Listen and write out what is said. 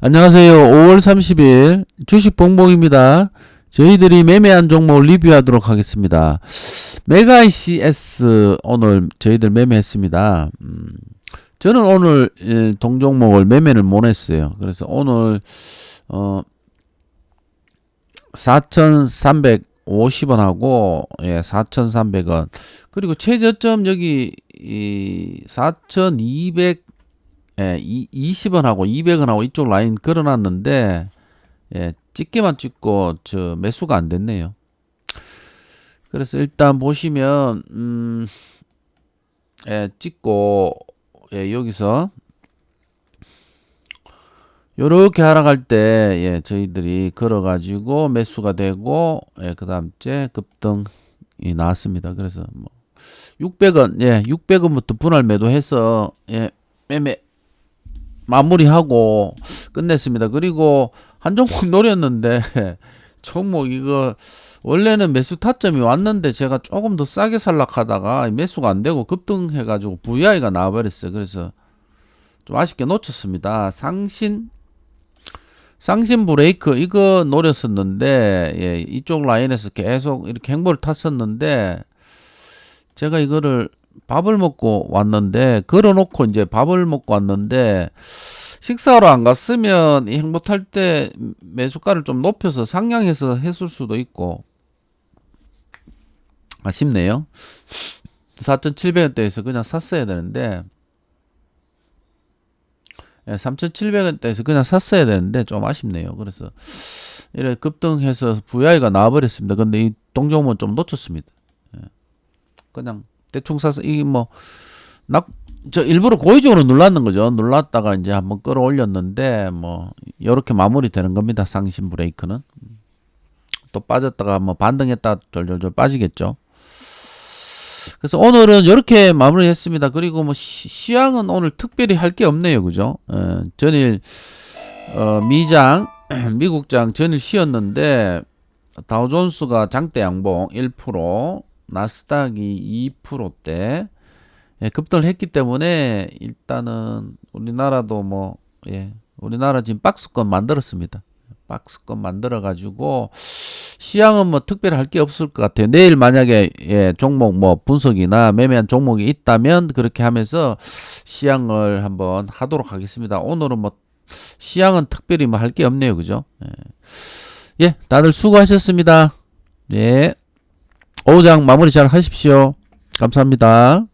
안녕하세요. 5월 30일 주식 봉봉입니다. 저희들이 매매한 종목을 리뷰하도록 하겠습니다. 메가 ICS 오늘 저희들 매매했습니다. 음, 저는 오늘 예, 동종목을 매매를 못 했어요. 그래서 오늘 어 4,350원 하고 예, 4,300원. 그리고 최저점 여기 이 4,200 예, 이, 20원하고 200원하고 이쪽 라인 걸어놨는데 예, 찍기만 찍고 저 매수가 안 됐네요. 그래서 일단 보시면 음, 예, 찍고 예, 여기서 요렇게 하락할 때 예, 저희들이 걸어 가지고 매수가 되고 예, 그다음째 급등이 나왔습니다. 그래서 뭐 600원 예, 600원부터 분할 매도해서 예, 매매 마무리하고 끝냈습니다. 그리고 한 종목 노렸는데 종목 이거 원래는 매수 타점이 왔는데 제가 조금 더 싸게 살락하다가 매수가 안 되고 급등해가지고 VI가 나와버렸어요. 그래서 좀 아쉽게 놓쳤습니다. 상신 상신 브레이크 이거 노렸었는데 예, 이쪽 라인에서 계속 이렇게 행보를 탔었는데 제가 이거를 밥을 먹고 왔는데 걸어놓고 이제 밥을 먹고 왔는데 식사하러 안 갔으면 탈때 매수가를 좀 높여서 상향해서 했을 수도 있고 아쉽네요. 4,700원대에서 그냥 샀어야 되는데 예, 3,700원대에서 그냥 샀어야 되는데 좀 아쉽네요. 그래서 이래 급등해서 VI가 나와버렸습니다. 근데 이 동종목은 좀 놓쳤습니다. 예. 그냥 대충 사서 이게 뭐낙저 일부러 고의적으로 눌렀는 거죠. 눌렀다가 이제 한번 끌어올렸는데 뭐 이렇게 마무리되는 겁니다. 상신 브레이크는 또 빠졌다가 뭐 반등했다 졸졸졸 빠지겠죠. 그래서 오늘은 이렇게 마무리했습니다. 그리고 뭐 시, 시황은 오늘 특별히 할 게 없네요, 그죠? 에, 전일 어, 미장 미국장 전일 쉬었는데 다우존스가 장대 양봉 1%, 나스닥이 2%대 예, 급등을 했기 때문에 일단은 우리나라도 뭐 예, 우리나라 지금 박스권 만들었습니다. 박스권 만들어 가지고 시향은 뭐 특별히 할 게 없을 것 같아요. 내일 만약에 예, 종목 뭐 분석이나 매매한 종목이 있다면 그렇게 하면서 시향을 한번 하도록 하겠습니다. 오늘은 뭐 시향은 특별히 뭐 할 게 없네요. 그죠? 예. 예, 다들 수고하셨습니다. 예. 오후장 마무리 잘 하십시오. 감사합니다.